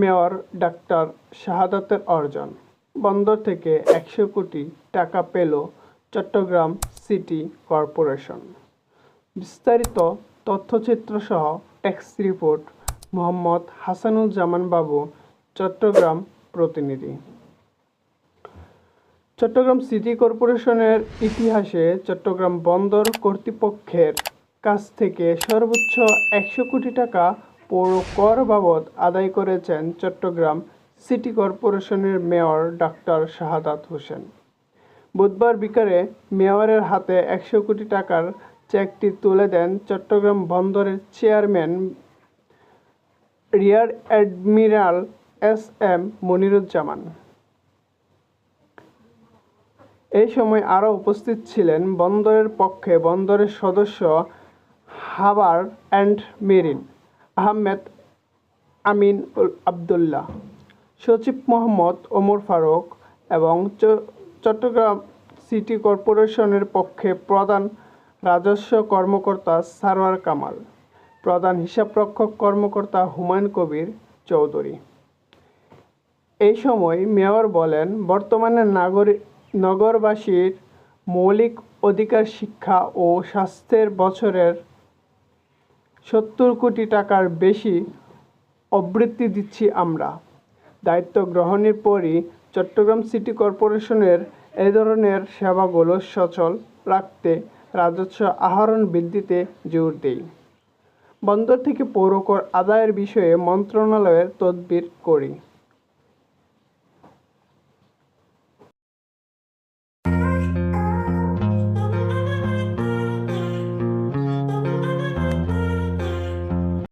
Mayor doctor শাহাদাতের অর্জন। বন্দর থেকে একশো কোটি টাকা পেল চট্টগ্রাম সিটি কর্পোরেশন। বিস্তারিত তথ্যচিত্রসহ ট্যাক্স রিপোর্ট, মোহাম্মদ হাসানুজ্জামান বাবু, চট্টগ্রাম প্রতিনিধি। চট্টগ্রাম সিটি কর্পোরেশনের ইতিহাসে চট্টগ্রাম বন্দর কর্তৃপক্ষের কাছ থেকে সর্বোচ্চ একশো কোটি টাকা পৌর কর বাবদ আদায় করেছেন চট্টগ্রাম সিটি কর্পোরেশনের মেয়র ডাক্তার শাহাদাত হোসেন। বুধবার বিকালে মেয়রের হাতে একশো কোটি টাকার চেকটি তুলে দেন চট্টগ্রাম বন্দরের chairman rear admiral S M Moniruzzaman. এই সময় আরও উপস্থিত ছিলেন বন্দরের পক্ষে বন্দরের সদস্য harbour and marine. Ahmed Amin Abdullah, সচিব মোহাম্মদ ওমর ফারুক এবং চট্টগ্রাম সিটি কর্পোরেশনের পক্ষে প্রধান রাজস্ব কর্মকর্তা সারওয়ার কামাল, প্রধান হিসাবরক্ষক কর্মকর্তা হুমায়ুন কবির চৌধুরী। এই সময় মেয়র বলেন, বর্তমানে নাগরিক নগরবাসীর মৌলিক অধিকার শিক্ষা ও স্বাস্থ্যের বছরের সত্তর কোটি টাকার বেশি অবৃত্তি দিচ্ছি আমরা। দায়িত্ব গ্রহণের পরই চট্টগ্রাম সিটি কর্পোরেশনের এ ধরনের সেবাগুলো সচল রাখতে রাজস্ব আহরণ বৃদ্ধিতে জোর দেই। বন্দর থেকে পৌরকর আদায়ের বিষয়ে মন্ত্রণালয়ের তদবির করি।